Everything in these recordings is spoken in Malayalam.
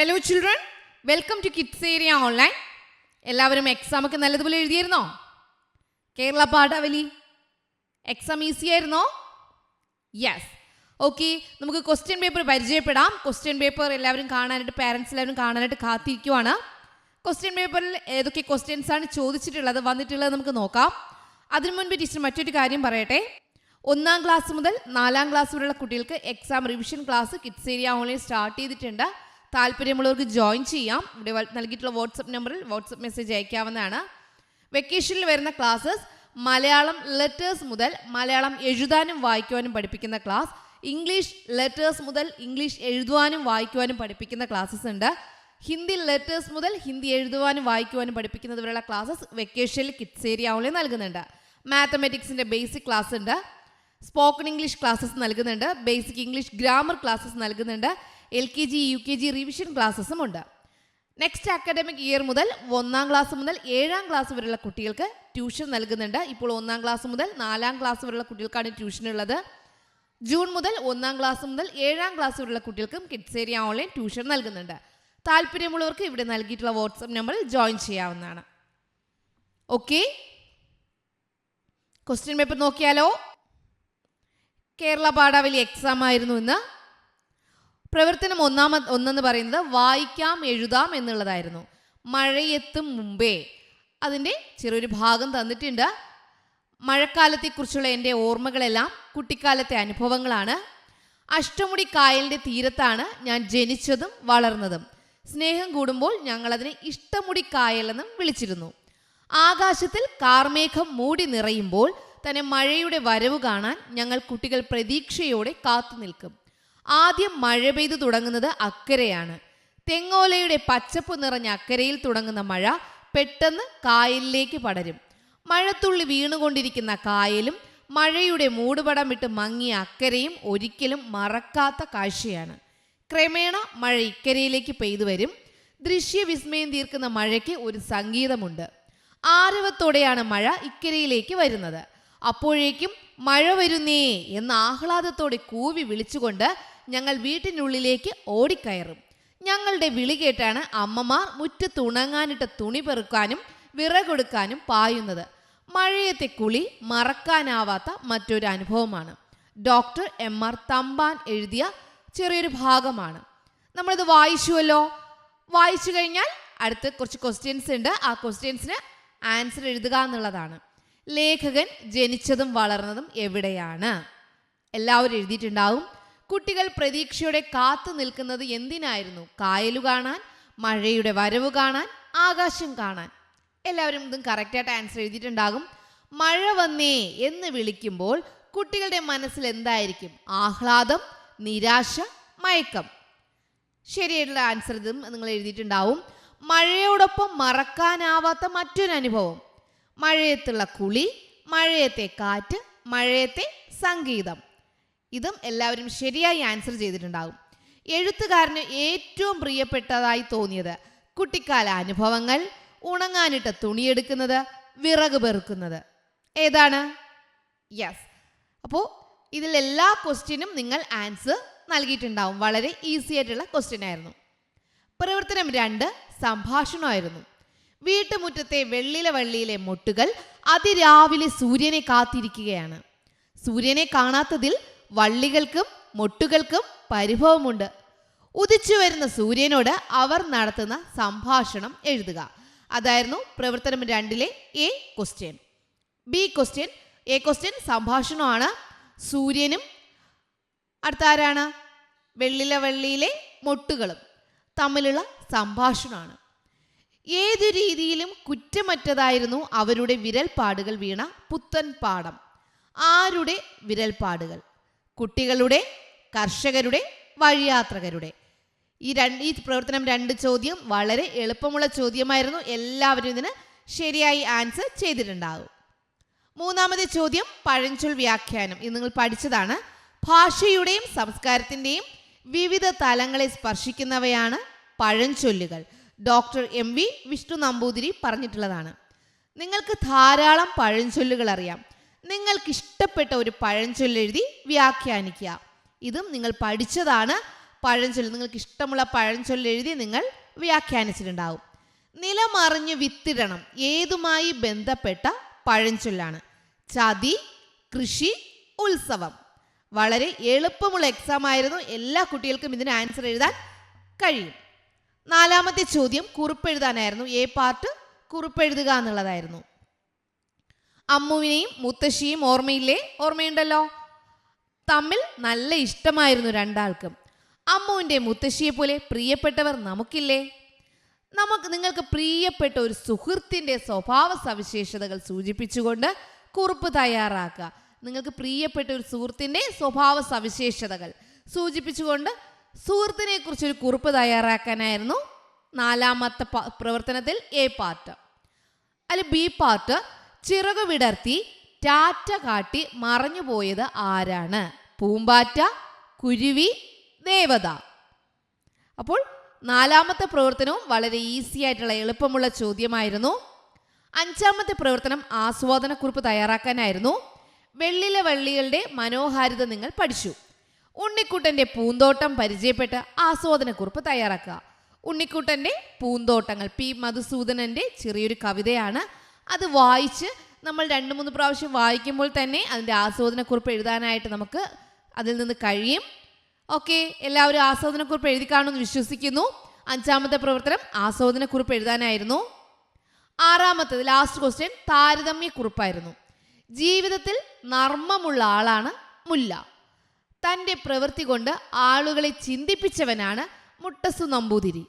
Hello children welcome to kids area online എല്ലാവരും എക്സാം ഒക്കെ നല്ലതുപോലെ എഴുതിയിരുന്നോ കേരള പാഠാവലി. എക്സാം ഈസി ആയിരുന്നോ? യെസ് ഓക്കെ നമുക്ക് ക്വസ്റ്റ്യൻ പേപ്പർ പരിചയപ്പെടാം. ക്വസ്റ്റ്യൻ പേപ്പർ എല്ലാവരും കാണാനായിട്ട് പാരൻസ് എല്ലാവരും കാണാനായിട്ട് കാത്തിരിക്കുവാണ്. ക്വസ്റ്റ്യൻ പേപ്പറിൽ ഏതൊക്കെ ക്വസ്റ്റ്യൻസ് ആണ് ചോദിച്ചിട്ടുള്ളത് വന്നിട്ടുള്ളത് നമുക്ക് നോക്കാം. അതിനു മുൻപ് ടീച്ചർ മറ്റൊരു കാര്യം പറയട്ടെ. ഒന്നാം ക്ലാസ് മുതൽ നാലാം ക്ലാസ് വരെയുള്ള കുട്ടികൾക്ക് exam revision class kids area online start ചെയ്തിട്ടുണ്ട്. താല്പര്യമുള്ളവർക്ക് ജോയിൻ ചെയ്യാം. ഇവിടെ നൽകിയിട്ടുള്ള വാട്സപ്പ് നമ്പറിൽ വാട്സപ്പ് മെസ്സേജ് അയക്കാവുന്നതാണ്. വെക്കേഷനിൽ വരുന്ന ക്ലാസ്സസ് മലയാളം ലെറ്റേഴ്സ് മുതൽ മലയാളം എഴുതാനും വായിക്കുവാനും പഠിപ്പിക്കുന്ന ക്ലാസ് ഇംഗ്ലീഷ് ലെറ്റേഴ്സ് മുതൽ ഇംഗ്ലീഷ് എഴുതുവാനും വായിക്കുവാനും പഠിപ്പിക്കുന്ന ക്ലാസ്സസ് ഉണ്ട്. ഹിന്ദി ലെറ്റേഴ്സ് മുതൽ ഹിന്ദി എഴുതുവാനും വായിക്കുവാനും പഠിപ്പിക്കുന്നത് വരെയുള്ള ക്ലാസ്സസ് വെക്കേഷനിൽ കിഡ്സ് ഏരിയ ഓൺലൈൻ നൽകുന്നുണ്ട്. മാത്തമെറ്റിക്സിന്റെ ബേസിക് ക്ലാസ് ഉണ്ട്. സ്പോക്കൺ ഇംഗ്ലീഷ് ക്ലാസ്സസ് നൽകുന്നുണ്ട്. ബേസിക് ഇംഗ്ലീഷ് ഗ്രാമർ ക്ലാസ്സസ് നൽകുന്നുണ്ട്. L K G U K G revision ക്ലാസ്സസും ഉണ്ട്. നെക്സ്റ്റ് അക്കാഡമിക് ഇയർ മുതൽ ഒന്നാം ക്ലാസ് മുതൽ ഏഴാം ക്ലാസ് വരെയുള്ള കുട്ടികൾക്ക് ട്യൂഷൻ നൽകുന്നുണ്ട്. ഇപ്പോൾ ഒന്നാം ക്ലാസ് മുതൽ നാലാം ക്ലാസ് വരെയുള്ള കുട്ടികൾക്കാണ് ട്യൂഷൻ ഉള്ളത്. ജൂൺ മുതൽ ഒന്നാം ക്ലാസ് മുതൽ ഏഴാം ക്ലാസ് വരെയുള്ള കുട്ടികൾക്കും കിഡ്സ് ഏരിയ ഓൺലൈൻ ട്യൂഷൻ നൽകുന്നുണ്ട്. താല്പര്യമുള്ളവർക്ക് ഇവിടെ നൽകിയിട്ടുള്ള വാട്സപ്പ് നമ്പറിൽ ജോയിൻ ചെയ്യാവുന്നതാണ്. ഓക്കെ ക്വസ്റ്റ്യൻ പേപ്പർ നോക്കിയാലോ? കേരള പാഠാവലി എക്സാം ആയിരുന്നു ഇന്ന്. പ്രവർത്തനം ഒന്നാമ ഒന്നെന്ന് പറയുന്നത് വായിക്കാം എഴുതാം എന്നുള്ളതായിരുന്നു. മഴയെത്തും മുമ്പേ. അതിന്റെ ചെറിയൊരു ഭാഗം തന്നിട്ടുണ്ട്. മഴക്കാലത്തെക്കുറിച്ചുള്ള എന്റെ ഓർമ്മകളെല്ലാം കുട്ടിക്കാലത്തെ അനുഭവങ്ങളാണ്. അഷ്ടമുടി കായലിന്റെ തീരത്താണ് ഞാൻ ജനിച്ചതും വളർന്നതും. സ്നേഹം കൂടുമ്പോൾ ഞങ്ങളതിനെ ഇഷ്ടമുടി കായലെന്നും വിളിച്ചിരുന്നു. ആകാശത്തിൽ കാർമേഘം മൂടി നിറയുമ്പോൾ തന്നെ മഴയുടെ വരവ് കാണാൻ ഞങ്ങൾ കുട്ടികൾ പ്രതീക്ഷയോടെ കാത്തു നിൽക്കും ആദ്യം മഴ പെയ്തു തുടങ്ങുന്നത് അക്കരയാണ്. തെങ്ങോലയുടെ പച്ചപ്പ് നിറഞ്ഞ അക്കരയിൽ തുടങ്ങുന്ന മഴ പെട്ടെന്ന് കായലിലേക്ക് പടരും. മഴത്തുള്ളി വീണുകൊണ്ടിരിക്കുന്ന കായലും മഴയുടെ മൂടുപടം വിട്ട് മങ്ങിയ അക്കരയും ഒരിക്കലും മറക്കാത്ത കാഴ്ചയാണ്. ക്രമേണ മഴ ഇക്കരയിലേക്ക് പെയ്തു വരും. ദൃശ്യവിസ്മയം തീർക്കുന്ന മഴയ്ക്ക് ഒരു സംഗീതമുണ്ട്. ആരവത്തോടെയാണ് മഴ ഇക്കരയിലേക്ക് വരുന്നത്. അപ്പോഴേക്കും മഴ വരുന്നേ എന്ന ആഹ്ലാദത്തോടെ കൂവി വിളിച്ചുകൊണ്ട് ഞങ്ങൾ വീട്ടിനുള്ളിലേക്ക് ഓടിക്കയറും. ഞങ്ങളുടെ വിളി കേട്ടാണ് അമ്മമാർ മുറ്റത്ത് ഉണങ്ങാനിട്ട തുണി പെറുക്കാനും വിറകൊടുക്കാനും പായുന്നത്. മഴയത്തെ കുളി മറക്കാനാവാത്ത മറ്റൊരു അനുഭവമാണ്. ഡോക്ടർ എം ആർ തമ്പാൻ എഴുതിയ ചെറിയൊരു ഭാഗമാണ്. നമ്മളിത് വായിച്ചുവല്ലോ? വായിച്ചു കഴിഞ്ഞാൽ അടുത്ത് കുറച്ച് ക്വസ്റ്റ്യൻസ് ഉണ്ട്. ആ ക്വസ്റ്റ്യൻസിന് ആൻസർ എഴുതുക എന്നുള്ളതാണ്. ലേഖകൻ ജനിച്ചതും വളർന്നതും എവിടെയാണ്? എല്ലാവരും എഴുതിയിട്ടുണ്ടാവും. കുട്ടികൾ പ്രതീക്ഷയോടെ കാത്തു നിൽക്കുന്നത് എന്തിനായിരുന്നു? കായലു കാണാൻ മഴയുടെ വരവ് കാണാൻ ആകാശം കാണാൻ. എല്ലാവരും ഇതും കറക്റ്റായിട്ട് ആൻസർ എഴുതിയിട്ടുണ്ടാകും. മഴ വന്നേ എന്ന് വിളിക്കുമ്പോൾ കുട്ടികളുടെ മനസ്സിൽ എന്തായിരിക്കും? ആഹ്ലാദം നിരാശ മയക്കം. ശരിയായിട്ടുള്ള ആൻസർ ഇതും നിങ്ങൾ എഴുതിയിട്ടുണ്ടാവും. മഴയോടൊപ്പം മറക്കാനാവാത്ത മറ്റൊരു അനുഭവം മഴയത്തുള്ള കുളി മഴയത്തെ കാറ്റ് മഴയത്തെ സംഗീതം. ഇതും എല്ലാവരും ശരിയായി ആൻസർ ചെയ്തിട്ടുണ്ടാകും. എഴുത്തുകാരന് ഏറ്റവും പ്രിയപ്പെട്ടതായി തോന്നിയത് കുട്ടിക്കാല അനുഭവങ്ങൾ ഉണങ്ങാനിട്ട തുണിയെടുക്കുന്നത് വിറക് പെറുക്കുന്നത്. ഏതാണ്? യെസ് അപ്പോൾ ഇതിൽ എല്ലാ ക്വസ്റ്റ്യനും നിങ്ങൾ ആൻസർ നൽകിയിട്ടുണ്ടാവും. വളരെ ഈസി ആയിട്ടുള്ള ക്വസ്റ്റ്യൻ ആയിരുന്നു. പ്രവർത്തനം രണ്ട് സംഭാഷണമായിരുന്നു. വീട്ടുമുറ്റത്തെ വെള്ളില വള്ളിയിലെ മൊട്ടുകൾ അതിരാവിലെ സൂര്യനെ കാത്തിരിക്കുകയാണ്. സൂര്യനെ കാണാത്തതിൽ വള്ളികൾക്കും മൊട്ടുകൾക്കും പരിഭവമുണ്ട്. ഉദിച്ചു വരുന്ന സൂര്യനോട് അവർ നടത്തുന്ന സംഭാഷണം എഴുതുക. അതായിരുന്നു പ്രവർത്തനം രണ്ടിലെ A question. B question. A question സംഭാഷണമാണ്. സൂര്യനും അടുത്ത ആരാണ്? വെള്ളില വള്ളിയിലെ മൊട്ടുകളും തമ്മിലുള്ള സംഭാഷണമാണ്. ഏതു രീതിയിലും കുറ്റമറ്റതായിരുന്നു അവരുടെ വിരൽപ്പാടുകൾ വീണ പുത്തൻ പാടം ആരുടെ വിരൽപ്പാടുകൾ? കുട്ടികളുടെ കർഷകരുടെ വഴിയാത്രകരുടെ. ഈ രണ്ട് ഈ പ്രവർത്തനം രണ്ട് ചോദ്യം വളരെ എളുപ്പമുള്ള ചോദ്യമായിരുന്നു. എല്ലാവരും ഇതിന് ശരിയായി ആൻസർ ചെയ്തിട്ടുണ്ടാകും മൂന്നാമത്തെ ചോദ്യം പഴഞ്ചൊൽ വ്യാഖ്യാനം. ഇത് നിങ്ങൾ പഠിച്ചതാണ്. ഭാഷയുടെയും സംസ്കാരത്തിന്റെയും വിവിധ തലങ്ങളെ സ്പർശിക്കുന്നവയാണ് പഴഞ്ചൊല്ലുകൾ. Doctor M V Vishnu Namboothiri പറഞ്ഞിട്ടുള്ളതാണ്. നിങ്ങൾക്ക് ധാരാളം പഴഞ്ചൊല്ലുകൾ അറിയാം. നിങ്ങൾക്ക് ഇഷ്ടപ്പെട്ട ഒരു പഴഞ്ചൊല്ല് എഴുതി വ്യാഖ്യാനിക്കുക. ഇതും നിങ്ങൾ പഠിച്ചതാണ് പഴഞ്ചൊല്ല്. നിങ്ങൾക്ക് ഇഷ്ടമുള്ള പഴഞ്ചൊല്ല് എഴുതി നിങ്ങൾ വ്യാഖ്യാനിച്ചിട്ടുണ്ടാവും. നിലമറിഞ്ഞ് വിത്തിടണം. ഏതുമായി ബന്ധപ്പെട്ട പഴഞ്ചൊല്ലാണ്. ചതി കൃഷി ഉത്സവം. വളരെ എളുപ്പമുള്ള എക്സാം ആയിരുന്നു. എല്ലാ കുട്ടികൾക്കും ഇതിന് ആൻസർ എഴുതാൻ കഴിയും. നാലാമത്തെ ചോദ്യം കുറിപ്പെഴുതാനായിരുന്നു. എ പാർട്ട് കുറിപ്പെഴുതുക എന്നുള്ളതായിരുന്നു. അമ്മുവിനെയും മുത്തശ്ശിയും ഓർമ്മയില്ലേ? ഓർമ്മയുണ്ടല്ലോ? തമ്മിൽ നല്ല ഇഷ്ടമായിരുന്നു രണ്ടാൾക്കും. അമ്മുവിന്റെ മുത്തശ്ശിയെ പോലെ പ്രിയപ്പെട്ടവർ നമുക്കില്ലേ? നമുക്ക് നിങ്ങൾക്ക് പ്രിയപ്പെട്ട ഒരു സുഹൃത്തിന്റെ സ്വഭാവ സവിശേഷതകൾ സൂചിപ്പിച്ചുകൊണ്ട് കുറിപ്പ് തയ്യാറാക്കുക. നിങ്ങൾക്ക് പ്രിയപ്പെട്ട ഒരു സുഹൃത്തിന്റെ സ്വഭാവ സവിശേഷതകൾ സൂചിപ്പിച്ചുകൊണ്ട് സുഹൃത്തിനെ കുറിച്ചൊരു കുറിപ്പ് തയ്യാറാക്കാനായിരുന്നു നാലാമത്തെ പ്രവർത്തനത്തിൽ എ പാർട്ട്. അതിൽ ബി പാർട്ട് ചിറക് വിടർത്തി ടാറ്റ കാട്ടി മറഞ്ഞു പോയത് ആരാണ്? പൂമ്പാറ്റ കുരുവി ദേവത. അപ്പോൾ നാലാമത്തെ പ്രവർത്തനവും വളരെ ഈസി ആയിട്ടുള്ള എളുപ്പമുള്ള ചോദ്യമായിരുന്നു. അഞ്ചാമത്തെ പ്രവർത്തനം ആസ്വാദനക്കുറിപ്പ് തയ്യാറാക്കാനായിരുന്നു. വെള്ളിലെ വള്ളികളുടെ മനോഹാരിത നിങ്ങൾ പഠിച്ചു. ഉണ്ണിക്കുട്ടന്റെ പൂന്തോട്ടം പരിചയപ്പെട്ട് ആസ്വാദനക്കുറിപ്പ് തയ്യാറാക്കുക. ഉണ്ണിക്കുട്ടന്റെ പൂന്തോട്ടങ്ങൾ പി മധുസൂദനന്റെ ചെറിയൊരു കവിതയാണ്. അത് വായിച്ച് നമ്മൾ രണ്ട് മൂന്ന് പ്രാവശ്യം വായിക്കുമ്പോൾ തന്നെ അതിന്റെ ആസ്വാദനക്കുറിപ്പ് എഴുതാനായിട്ട് നമുക്ക് അതിൽ നിന്ന് കഴിയും. ഓക്കെ എല്ലാവരും ആസ്വാദനക്കുറിപ്പ് എഴുതി കാണുമെന്ന് വിശ്വസിക്കുന്നു. അഞ്ചാമത്തെ പ്രവർത്തനം ആസ്വാദനക്കുറിപ്പ് എഴുതാനായിരുന്നു. ആറാമത്തത് ലാസ്റ്റ് ക്വസ്റ്റ്യൻ താരതമ്യക്കുറിപ്പായിരുന്നു. ജീവിതത്തിൽ നർമ്മമുള്ള ആളാണ് മുല്ല. തന്റെ പ്രവൃത്തി കൊണ്ട് ആളുകളെ ചിന്തിപ്പിച്ചവനാണ് മുട്ടസു നമ്പൂതിരി.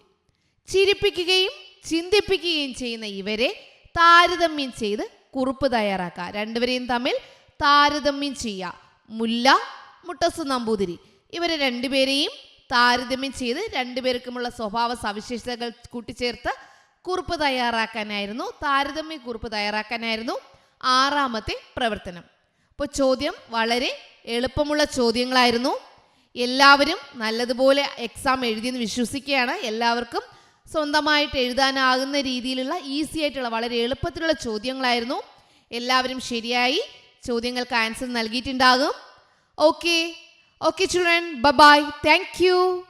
ചിരിപ്പിക്കുകയും ചിന്തിപ്പിക്കുകയും ചെയ്യുന്ന ഇവരെ താരതമ്യം ചെയ്ത് കുറിപ്പ് തയ്യാറാക്കുക. രണ്ടുപേരെയും തമ്മിൽ താരതമ്യം ചെയ്യുക. മുല്ല മുട്ടസു നമ്പൂതിരി. ഇവരെ രണ്ടുപേരെയും താരതമ്യം ചെയ്ത് രണ്ടുപേർക്കുമുള്ള സ്വഭാവ സവിശേഷതകൾ കൂട്ടിച്ചേർത്ത് കുറിപ്പ് തയ്യാറാക്കാനായിരുന്നു. താരതമ്യ കുറിപ്പ് തയ്യാറാക്കാനായിരുന്നു ആറാമത്തെ പ്രവർത്തനം. അപ്പോൾ ചോദ്യം വളരെ എളുപ്പമുള്ള ചോദ്യങ്ങളായിരുന്നു. എല്ലാവരും നല്ലതുപോലെ എക്സാം എഴുതിയെന്ന് വിശ്വസിക്കുകയാണ്. എല്ലാവർക്കും സ്വന്തമായിട്ട് എഴുതാനാകുന്ന രീതിയിലുള്ള ഈസി ആയിട്ടുള്ള വളരെ എളുപ്പത്തിലുള്ള ചോദ്യങ്ങളായിരുന്നു. എല്ലാവരും ശരിയായി ചോദ്യങ്ങൾക്ക് answer നൽകിയിട്ടുണ്ടാകും. Okay okay children bye thank you